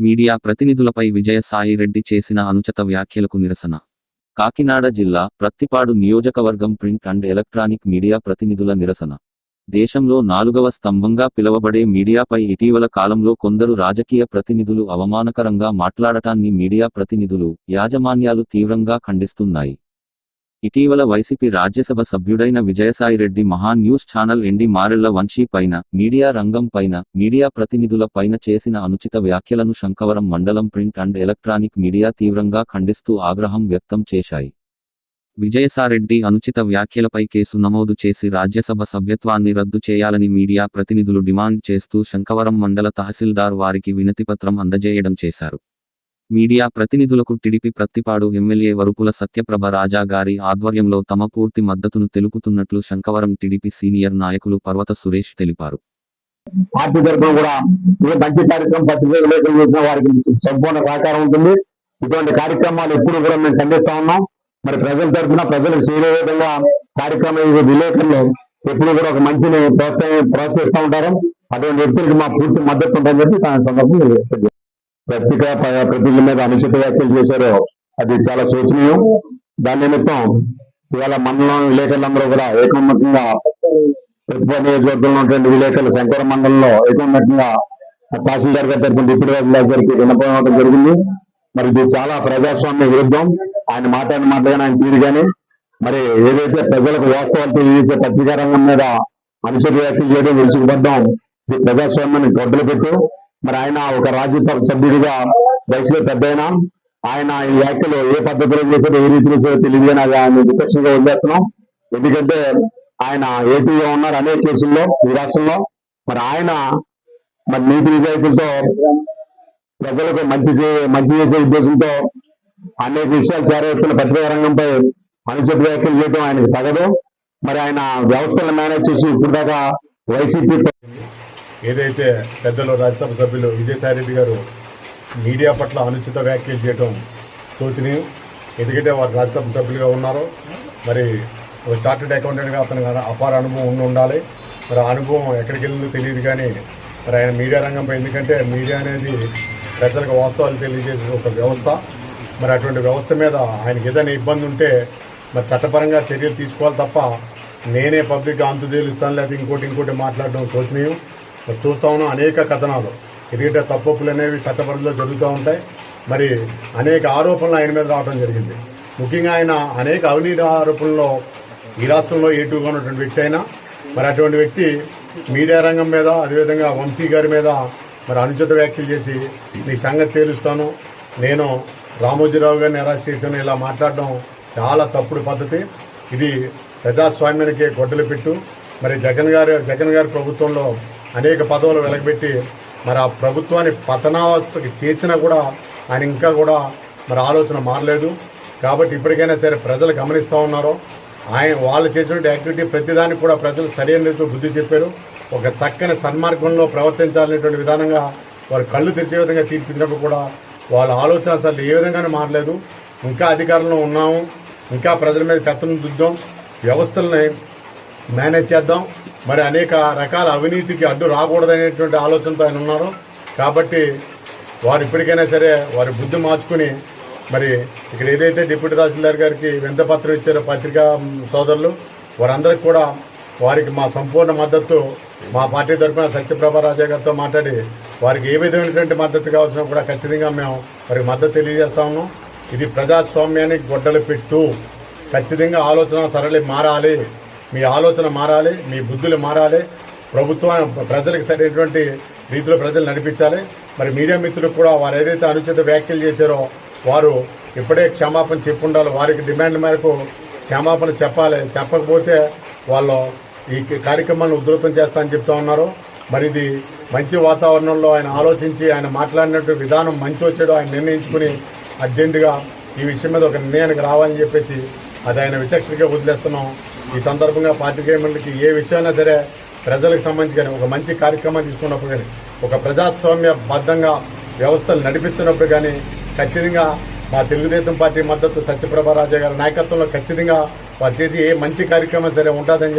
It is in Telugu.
మీడియా ప్రతినిధులపై విజయసాయి రెడ్డి చేసిన అనుచిత వ్యాఖ్యలకు నిరసన. కాకినాడ జిల్లా ప్రత్తిపాడు నియోజకవర్గం ప్రింట్ అండ్ ఎలక్ట్రానిక్ మీడియా ప్రతినిధుల నిరసన. దేశంలో నాలుగవ స్తంభంగా పిలవబడే మీడియాపై ఇటీవల కాలంలో కొందరు రాజకీయ ప్రతినిధులు అవమానకరంగా మాట్లాడటాన్ని మీడియా ప్రతినిధులు యాజమాన్యాలు తీవ్రంగా ఖండిస్తున్నాయి. ఇటీవల YCP Rajya Sabha సభ్యుడైన Vijayasai Reddy Maha news channel MD Marella Vamsi పైన మీడియా రంగం పైన మీడియా ప్రతినిధుల పైన చేసిన అనుచిత వ్యాఖ్యలను శంకవరం మండలం ప్రింట్ అండ్ ఎలక్ట్రానిక్ మీడియా తీవ్రంగా ఖండిస్తూ ఆగ్రహం వ్యక్తం చేశాయి. విజయసారెడ్డి అనుచిత వ్యాఖ్యలపై కేసు నమోదు చేసి రాజ్యసభ సభ్యత్వాన్ని రద్దు చేయాలని మీడియా ప్రతినిధులు డిమాండ్ చేస్తూ శంకవరం మండల తహసీల్దార్ వారికి వినతిపత్రం అందజేయడం చేశారు. మీడియా ప్రతినిధులకు టిడిపి ప్రత్తిపాడు ఎమ్మెల్యే వరుపుల సత్యప్రభ రాజా గారి ఆధ్వర్యంలో తమ పూర్తి మద్దతును తెలుపుతున్నట్లు శంకవరం టిడిపి సీనియర్ నాయకులు పర్వత సురేష్ తెలిపారు. పార్టీ తరఫున కూడా మంచి కార్యక్రమం పత్రిక చేసిన వారికి సంపూర్ణ సహకారం ఉంటుంది. ఇటువంటి కార్యక్రమాలు ఎప్పుడు కూడా మేము ఖండిస్తా ఉన్నాం. మరి ప్రజల తరఫున ప్రజలకు చేరే విధంగా కార్యక్రమం ఈ విలేకరులు ఎప్పుడు కూడా ఒక మంచిని ప్రోత్సాహ ప్రోత్సహిస్తూ ఉంటారు. అటువంటి వ్యక్తులకు మా పూర్తి మద్దతు ఉంటుందని చెప్పి సందర్భంగా పత్రిక ప- ప్రతినిధుల మీద అనుచిత వ్యాఖ్యలు చేశారో అది చాలా శోచనీయం. దాని నిమిత్తం ఇవాళ మండలం విలేకరులందరూ కూడా ఏకోమతంగా ప్రతిపాడు నియోజకవర్గంలో ఉన్నటువంటి విలేకరులు శంకర మండలంలో ఏకోమతంగా తహసీల్దార్ గారి తరఫున డిప్యూటీ గారికి జరిగింది. మరి ఇది చాలా ప్రజాస్వామ్య విరుద్ధం. ఆయన మాట్లాడిన మాటగానే ఆయన తీరు కానీ మరి ఏదైతే ప్రజలకు వాస్తవాలు తెలియజేసే పత్రికా రంగం మీద అనుచిత వ్యాఖ్యలు చేయడం విరుచుకుపడ్డం ఇది ప్రజాస్వామ్యాన్ని గొడ్డలు పెట్టు. మరి ఆయన ఒక రాజ్యసభ సభ్యుడిగా వయసులో పెద్దయినా ఆయన ఈ వ్యాఖ్యలు ఏ పద్ధతిలో చేశారో ఏ రీతిలో చేశారో తెలియదు కానీ అది ఆయన విచక్షణగా వదిలేస్తున్నాం ఎందుకంటే ఆయన ఏపీగా ఉన్నారు అనేక కేసుల్లో ఈ రాష్ట్రంలో. మరి ఆయన మరి నీతి నిజాయితీలతో ప్రజలకు మంచి చే- మంచి చేసే ఉద్దేశంతో అనేక విషయాలు చేరవేస్తున్న పత్రికా రంగంపై అనుచిత వ్యాఖ్యలు చేయడం ఆయనకు తగదు. మరి ఆయన వ్యవస్థలను మేనేజ్ చేసి ఇప్పుడు దాకా వైసీపీ ఏదైతే పెద్దలు రాజ్యసభ సభ్యులు విజయసాయిరెడ్డి గారు మీడియా పట్ల అనుచిత వ్యాఖ్యలు చేయడం శోచనీయం ఎందుకంటే వారు రాజ్యసభ సభ్యులుగా ఉన్నారో మరి ఒక చార్టెడ్ అకౌంటెంట్గా అతనికి అపార అనుభవం ఉండి ఉండాలి. మరి ఆ అనుభవం ఎక్కడికి వెళ్ళిందో తెలియదు కానీ మరి ఆయన మీడియా రంగంపై ఎందుకంటే మీడియా అనేది ప్రజలకు వాస్తవాలు తెలియజేసే ఒక వ్యవస్థ. మరి అటువంటి వ్యవస్థ మీద ఆయనకి ఏదైనా ఇబ్బంది ఉంటే మరి చట్టపరంగా చర్యలు తీసుకోవాలి తప్ప నేనే పబ్లిక్ అంతు తేలుస్తాను లేకపోతే ఇంకోటి ఇంకోటి మాట్లాడడం శోచనీయం చూస్తా ఉన్నాం అనేక కథనాలు. ఎందుకంటే తప్పప్పులు అనేవి చట్టపరిధిలో జరుగుతూ ఉంటాయి. మరి అనేక ఆరోపణలు ఆయన మీద రావడం జరిగింది. ముఖ్యంగా ఆయన అనేక అవినీతి ఆరోపణల్లో ఈ రాష్ట్రంలో ఏటుగా ఉన్నటువంటి వ్యక్తి అయినా మరి అటువంటి వ్యక్తి మీడియా రంగం మీద అదేవిధంగా వంశీ గారి మీద మరి అనుచిత వ్యాఖ్యలు చేసి మీ సంగతి తేలుస్తాను. నేను రామోజీరావు గారిని అరెస్ట్ చేశాను. ఇలా మాట్లాడడం చాలా తప్పుడు పద్ధతి. ఇది ప్రజాస్వామ్యానికి గొడ్డలు పెట్టు. మరి జగన్ గారు జగన్ గారి ప్రభుత్వంలో అనేక పదవులు వెలగబెట్టి మరి ఆ ప్రభుత్వాన్ని పతనావస్థకి చేర్చినా కూడా ఆయన ఇంకా కూడా మరి ఆలోచన మారలేదు. కాబట్టి ఇప్పటికైనా సరే ప్రజలు గమనిస్తూ ఉన్నారో. ఆయన వాళ్ళు చేసినటువంటి యాక్టివిటీ ప్రతిదానికి కూడా ప్రజలు సరైన రీతిలో బుద్ధి చెప్పారు. ఒక చక్కని సన్మార్గంలో ప్రవర్తించాలనేటువంటి విధానంగా వారు కళ్ళు తెరిచే విధంగా తీర్పినప్పుడు కూడా వాళ్ళ ఆలోచన అసలు ఏ విధంగానే మారలేదు. ఇంకా అధికారంలో ఉన్నాము. ఇంకా ప్రజల మీద కత్తును దుద్దాం. వ్యవస్థల్ని మేనేజ్ చేద్దాం. మరి అనేక రకాల అవినీతికి అడ్డు రాకూడదనేటువంటి ఆలోచనతో ఆయన ఉన్నారు. కాబట్టి వారు ఇప్పటికైనా సరే వారి బుద్ధి మార్చుకుని మరి ఇక్కడ ఏదైతే డిప్యూటీ తహసీల్దార్ గారికి వింతపత్రం ఇచ్చారో పత్రికా సోదరులు వారందరికీ కూడా వారికి మా సంపూర్ణ మద్దతు మా పార్టీ తరఫున సత్యప్రభా రాజా గారితో మాట్లాడి వారికి ఏ విధమైనటువంటి మద్దతు కావాల్సిన కూడా ఖచ్చితంగా మేము వారికి మద్దతు తెలియజేస్తా ఉన్నాం. ఇది ప్రజాస్వామ్యానికి గొడ్డలు పెట్టు ఖచ్చితంగా ఆలోచన సరళి మారాలి. మీ ఆలోచన మారాలి మీ బుద్ధులు మారాలి ప్రభుత్వం ప్రజలకు సరైనటువంటి రీతిలో ప్రజలు నడిపించాలి. మరి మీడియా మిత్రులకు కూడా వారు ఏదైతే అనుచిత వ్యాఖ్యలు చేశారో వారు ఇప్పుడే క్షమాపణ చెప్పి ఉండాలి వారికి డిమాండ్ మేరకు క్షమాపణ చెప్పాలి. చెప్పకపోతే వాళ్ళు ఈ కార్యక్రమాలను ఉధృతం చేస్తా అని చెప్తా ఉన్నారు. మరి ఇది మంచి వాతావరణంలో ఆయన ఆలోచించి ఆయన మాట్లాడినట్టు విధానం మంచి వచ్చాడో ఆయన నిర్ణయించుకుని అర్జెంటుగా ఈ విషయం మీద ఒక నిర్ణయానికి రావాలని చెప్పేసి అది ఆయన విచక్షణగా వదిలేస్తున్నాం. ఈ సందర్భంగా పార్టీ పార్టీకేయులకి ఏ విషయమైనా సరే ప్రజలకు సంబంధించి కానీ ఒక మంచి కార్యక్రమం తీసుకున్నప్పుడు కానీ ఒక ప్రజాస్వామ్య బద్ధంగా వ్యవస్థలు నడిపిస్తున్నప్పుడు కానీ ఖచ్చితంగా మా తెలుగుదేశం పార్టీ మద్దతు సత్యప్రభా రాజా గారి నాయకత్వంలో ఖచ్చితంగా వారు చేసి ఏ మంచి కార్యక్రమం సరే ఉంటుందని చెప్పి